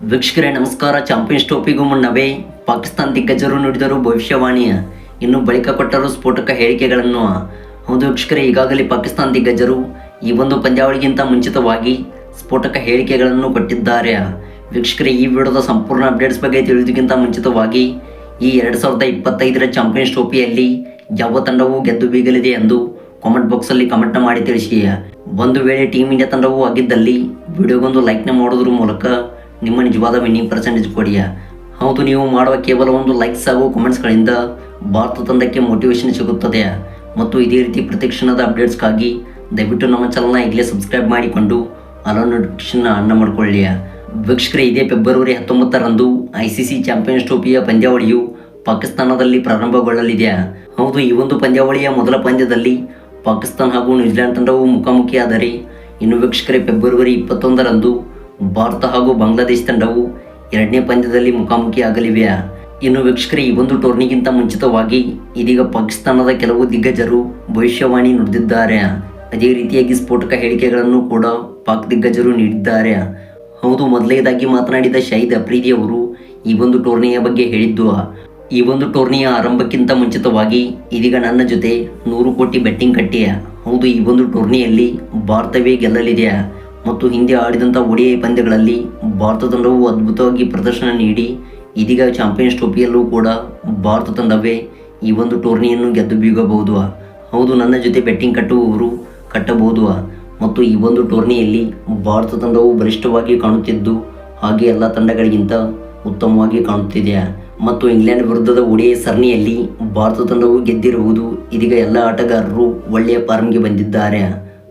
ವೀಕ್ಷಕರೇ, ನಮಸ್ಕಾರ. ಚಾಂಪಿಯನ್ಸ್ ಟ್ರೋಫಿಗೂ ಮುನ್ನವೇ ಪಾಕಿಸ್ತಾನ ದಿಗ್ಗಜರು ನುಡಿದರು ಭವಿಷ್ಯವಾಣಿಯ. ಇನ್ನು ಬಳಿಕ ಕೊಟ್ಟರು ಸ್ಫೋಟಕ ಹೇಳಿಕೆಗಳನ್ನು. ಹೌದು ವೀಕ್ಷಕರೇ, ಈಗಾಗಲೇ ಪಾಕಿಸ್ತಾನ ದಿಗ್ಗಜರು ಈ ಒಂದು ಪಂದ್ಯಾವಳಿಗಿಂತ ಮುಂಚಿತವಾಗಿ ಸ್ಫೋಟಕ ಹೇಳಿಕೆಗಳನ್ನು ಕೊಟ್ಟಿದ್ದಾರೆ. ವೀಕ್ಷಕರೇ, ಈ ವಿಡಿಯೋದ ಸಂಪೂರ್ಣ ಅಪ್ಡೇಟ್ಸ್ ಬಗ್ಗೆ ತಿಳಿದಕ್ಕಿಂತ ಮುಂಚಿತವಾಗಿ ಈ ಎರಡು ಸಾವಿರದ ಇಪ್ಪತ್ತೈದರ ಚಾಂಪಿಯನ್ಸ್ ಟ್ರೋಫಿಯಲ್ಲಿ ಯಾವ ತಂಡವು ಗೆದ್ದು ಬೀಗಲಿದೆ ಎಂದು ಕಾಮೆಂಟ್ ಬಾಕ್ಸಲ್ಲಿ ಕಮೆಂಟ್ನ ಮಾಡಿ ತಿಳಿಸಿ. ಒಂದು ವೇಳೆ ಟೀಮ್ ಇಂಡಿಯಾ ತಂಡವು ಆಗಿದ್ದಲ್ಲಿ ವಿಡಿಯೋಗೊಂದು ಲೈಕ್ನ ಮಾಡೋದ್ರ ಮೂಲಕ ನಿಮ್ಮ ನಿಜವಾದ ವಿನ್ನಿಂಗ್ ಪರ್ಸೆಂಟೇಜ್ ಕೊಡಿ ಹೌದು, ನೀವು ಮಾಡುವ ಕೇವಲ ಒಂದು ಲೈಕ್ಸ್ ಹಾಗೂ ಕಮೆಂಟ್ಸ್ಗಳಿಂದ ಭಾರತ ತಂಡಕ್ಕೆ ಮೋಟಿವೇಶನ್ ಸಿಗುತ್ತದೆ. ಮತ್ತು ಇದೇ ರೀತಿ ಪ್ರತಿಕ್ಷಣದ ಅಪ್ಡೇಟ್ಸ್ಗಾಗಿ ದಯವಿಟ್ಟು ನಮ್ಮ ಚಾನಲ್ನ ಈಗಲೇ ಸಬ್ಸ್ಕ್ರೈಬ್ ಮಾಡಿಕೊಂಡು ಅಲೋ ನೋಟಿಫಿಕೇಷನ್ನ ಅನ್ನ ಮಾಡಿಕೊಳ್ಳಿ ವೀಕ್ಷಕರೇ, ಇದೇ ಫೆಬ್ರವರಿ ಹತ್ತೊಂಬತ್ತರಂದು ಐ ಸಿ ಸಿ ಚಾಂಪಿಯನ್ಸ್ ಟ್ರೋಫಿಯ ಪಂದ್ಯಾವಳಿಯು ಪಾಕಿಸ್ತಾನದಲ್ಲಿ ಪ್ರಾರಂಭಗೊಳ್ಳಲಿದೆ ಹೌದು, ಈ ಒಂದು ಪಂದ್ಯಾವಳಿಯ ಮೊದಲ ಪಂದ್ಯದಲ್ಲಿ ಪಾಕಿಸ್ತಾನ ಹಾಗೂ ನ್ಯೂಜಿಲೆಂಡ್ ತಂಡವು ಮುಖಾಮುಖಿಯಾದರೆ, ಇನ್ನು ವೀಕ್ಷಕರೇ ಫೆಬ್ರವರಿ ಇಪ್ಪತ್ತೊಂದರಂದು ಭಾರತ ಹಾಗೂ ಬಾಂಗ್ಲಾದೇಶ ತಂಡವು ಎರಡನೇ ಪಂದ್ಯದಲ್ಲಿ ಮುಖಾಮುಖಿ ಮುಖಾಮುಖಿಯಾಗಲಿವೆ. ಇನ್ನು ವೀಕ್ಷಕರೇ, ಈ ಒಂದು ಟೂರ್ನಿಗಿಂತ ಮುಂಚಿತವಾಗಿ ಇದೀಗ ಪಾಕಿಸ್ತಾನದ ಕೆಲವು ದಿಗ್ಗಜರು ಭವಿಷ್ಯವಾಣಿ ನುಡಿದಿದ್ದಾರೆ. ಅದೇ ರೀತಿಯಾಗಿ ಸ್ಫೋಟಕ ಹೇಳಿಕೆಗಳನ್ನು ಕೂಡ ಪಾಕ್ ದಿಗ್ಗಜರು ನೀಡಿದ್ದಾರೆ. ಹೌದು, ಮೊದಲನೇದಾಗಿ ಮಾತನಾಡಿದ ಶಹೀದ್ ಅಫ್ರೀದಿ ಅವರು ಈ ಒಂದು ಟೂರ್ನಿಯ ಬಗ್ಗೆ ಹೇಳಿದ್ದು, ಈ ಒಂದು ಟೂರ್ನಿಯ ಆರಂಭಕ್ಕಿಂತ ಮುಂಚಿತವಾಗಿ ಇದೀಗ ನನ್ನ ಜೊತೆ ನೂರು ಕೋಟಿ ಬೆಟ್ಟಿಂಗ್ ಕಟ್ಟಿಯ. ಹೌದು, ಈ ಒಂದು ಟೂರ್ನಿಯಲ್ಲಿ ಭಾರತವೇ ಗೆಲ್ಲಲಿದೆ. ಮತ್ತು ಹಿಂದೆ ಆಡಿದಂಥ ಒಡಿಐ ಪಂದ್ಯಗಳಲ್ಲಿ ಭಾರತ ತಂಡವು ಅದ್ಭುತವಾಗಿ ಪ್ರದರ್ಶನ ನೀಡಿ, ಇದೀಗ ಚಾಂಪಿಯನ್ಸ್ ಟ್ರೋಫಿಯಲ್ಲೂ ಕೂಡ ಭಾರತ ತಂಡವೇ ಈ ಒಂದು ಟೂರ್ನಿಯನ್ನು ಗೆದ್ದು ಬೀಗಬಹುದು. ಹೌದು, ನನ್ನ ಜೊತೆ ಬೆಟ್ಟಿಂಗ್ ಕಟ್ಟುವವರು ಕಟ್ಟಬಹುದು. ಮತ್ತು ಈ ಒಂದು ಟೂರ್ನಿಯಲ್ಲಿ ಭಾರತ ತಂಡವು ಬಲಿಷ್ಠವಾಗಿ ಕಾಣುತ್ತಿದ್ದು, ಹಾಗೆ ಎಲ್ಲ ತಂಡಗಳಿಗಿಂತ ಉತ್ತಮವಾಗಿ ಕಾಣುತ್ತಿದೆ. ಮತ್ತು ಇಂಗ್ಲೆಂಡ್ ವಿರುದ್ಧದ ಒಡಿಐ ಸರಣಿಯಲ್ಲಿ ಭಾರತ ತಂಡವು ಗೆದ್ದಿರುವುದು ಇದೀಗ ಎಲ್ಲ ಆಟಗಾರರು ಒಳ್ಳೆಯ ಫಾರ್ಮ್ಗೆ ಬಂದಿದ್ದಾರೆ.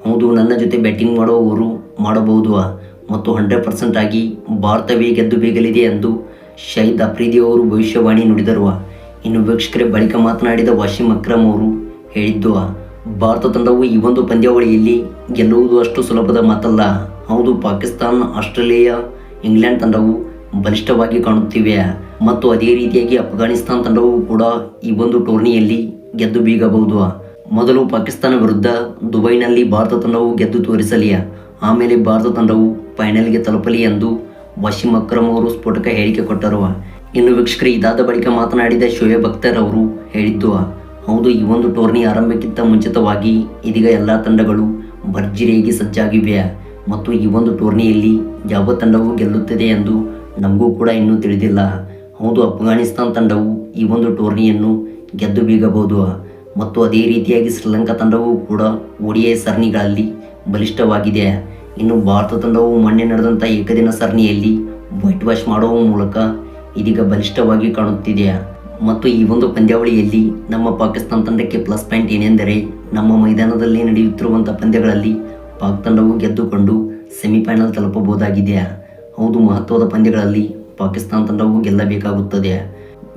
ಹೌದು, ನನ್ನ ಜೊತೆ ಬ್ಯಾಟಿಂಗ್ ಮಾಡುವವರು ಮಾಡಬಹುದು. ಮತ್ತು ಹಂಡ್ರೆಡ್ ಪರ್ಸೆಂಟ್ ಆಗಿ ಭಾರತವೇ ಗೆದ್ದು ಬೇಗಲಿದೆ ಎಂದು ಶಹೀದ್ ಅಫ್ರೀದಿ ಅವರು ಭವಿಷ್ಯವಾಣಿ ನುಡಿದರು. ಇನ್ನು ವೀಕ್ಷಕರೇ, ಬಳಿಕ ಮಾತನಾಡಿದ ವಾಶಿಂ ಅಕ್ರಮ್ ಅವರು ಹೇಳಿದ್ದು, ಭಾರತ ತಂಡವು ಈ ಒಂದು ಪಂದ್ಯಾವಳಿಯಲ್ಲಿ ಗೆಲ್ಲುವುದು ಅಷ್ಟು ಸುಲಭದ ಮಾತಲ್ಲ. ಹೌದು, ಪಾಕಿಸ್ತಾನ, ಆಸ್ಟ್ರೇಲಿಯಾ, ಇಂಗ್ಲೆಂಡ್ ತಂಡವು ಬಲಿಷ್ಠವಾಗಿ ಕಾಣುತ್ತಿವೆ. ಮತ್ತು ಅದೇ ರೀತಿಯಾಗಿ ಅಫ್ಘಾನಿಸ್ತಾನ್ ತಂಡವು ಕೂಡ ಈ ಒಂದು ಟೂರ್ನಿಯಲ್ಲಿ ಗೆದ್ದು ಬೀಗಬಹುದು. ಮೊದಲು ಪಾಕಿಸ್ತಾನ ವಿರುದ್ಧ ದುಬೈನಲ್ಲಿ ಭಾರತ ತಂಡವು ಗೆದ್ದು ತೋರಿಸಲಿ ಆಮೇಲೆ ಭಾರತ ತಂಡವು ಫೈನಲ್ಗೆ ತಲುಪಲಿ ಎಂದು ವಶೀಂ ಅಕ್ರಮ್ ಅವರು ಸ್ಫೋಟಕ ಹೇಳಿಕೆ ಕೊಟ್ಟರು ಇನ್ನು ವೀಕ್ಷಕರು, ಇದಾದ ಬಳಿಕ ಮಾತನಾಡಿದ ಶೋಯಬ್ ಅಖ್ತರ್ ಅವರು ಹೇಳಿದ್ದು, ಹೌದು, ಈ ಒಂದು ಟೂರ್ನಿ ಆರಂಭಕ್ಕಿಂತ ಮುಂಚಿತವಾಗಿ ಇದೀಗ ಎಲ್ಲ ತಂಡಗಳು ಭರ್ಜರಿಯಾಗಿ ಸಜ್ಜಾಗಿವೆ ಮತ್ತು ಈ ಒಂದು ಟೂರ್ನಿಯಲ್ಲಿ ಯಾವ ತಂಡವು ಗೆಲ್ಲುತ್ತದೆ ಎಂದು ನಮಗೂ ಕೂಡ ಇನ್ನೂ ತಿಳಿದಿಲ್ಲ. ಹೌದು, ಅಫ್ಘಾನಿಸ್ತಾನ್ ತಂಡವು ಈ ಒಂದು ಟೂರ್ನಿಯನ್ನು ಗೆದ್ದು ಬೀಗಬಹುದು ಮತ್ತು ಅದೇ ರೀತಿಯಾಗಿ ಶ್ರೀಲಂಕಾ ತಂಡವು ಕೂಡ ಒಡಿಯ ಸರಣಿಗಳಲ್ಲಿ ಬಲಿಷ್ಠವಾಗಿದೆ. ಇನ್ನು ಭಾರತ ತಂಡವು ಮೊನ್ನೆ ನಡೆದಂಥ ಏಕದಿನ ಸರಣಿಯಲ್ಲಿ ವೈಟ್ ವಾಶ್ ಮಾಡುವ ಮೂಲಕ ಇದೀಗ ಬಲಿಷ್ಠವಾಗಿ ಕಾಣುತ್ತಿದೆ. ಮತ್ತು ಈ ಒಂದು ಪಂದ್ಯಾವಳಿಯಲ್ಲಿ ನಮ್ಮ ಪಾಕಿಸ್ತಾನ ತಂಡಕ್ಕೆ ಪ್ಲಸ್ ಪಾಯಿಂಟ್ ಏನೆಂದರೆ ನಮ್ಮ ಮೈದಾನದಲ್ಲಿ ನಡೆಯುತ್ತಿರುವಂಥ ಪಂದ್ಯಗಳಲ್ಲಿ ಪಾಕ್ ತಂಡವು ಗೆದ್ದುಕೊಂಡು ಸೆಮಿಫೈನಲ್ ತಲುಪಬಹುದಾಗಿದೆ. ಹೌದು, ಮಹತ್ವದ ಪಂದ್ಯಗಳಲ್ಲಿ ಪಾಕಿಸ್ತಾನ ತಂಡವು ಗೆಲ್ಲಬೇಕಾಗುತ್ತದೆ.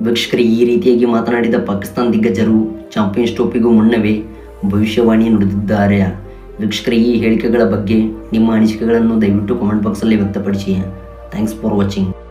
ವೀಕ್ಷಕರು, ಈ ರೀತಿಯಾಗಿ ಮಾತನಾಡಿದ ಪಾಕಿಸ್ತಾನ ದಿಗ್ಗಜರು ಚಾಂಪಿಯನ್ಸ್ ಟ್ರೋಫಿಗೂ ಮುನ್ನವೇ ಭವಿಷ್ಯವಾಣಿ ನುಡಿದಿದ್ದಾರೆ. ವೀಕ್ಷಕರ ಈ ಹೇಳಿಕೆಗಳ ಬಗ್ಗೆ ನಿಮ್ಮ ಅನಿಸಿಕೆಗಳನ್ನು ದಯವಿಟ್ಟು ಕಾಮೆಂಟ್ ಬಾಕ್ಸಲ್ಲಿ ವ್ಯಕ್ತಪಡಿಸಿ. Thanks for watching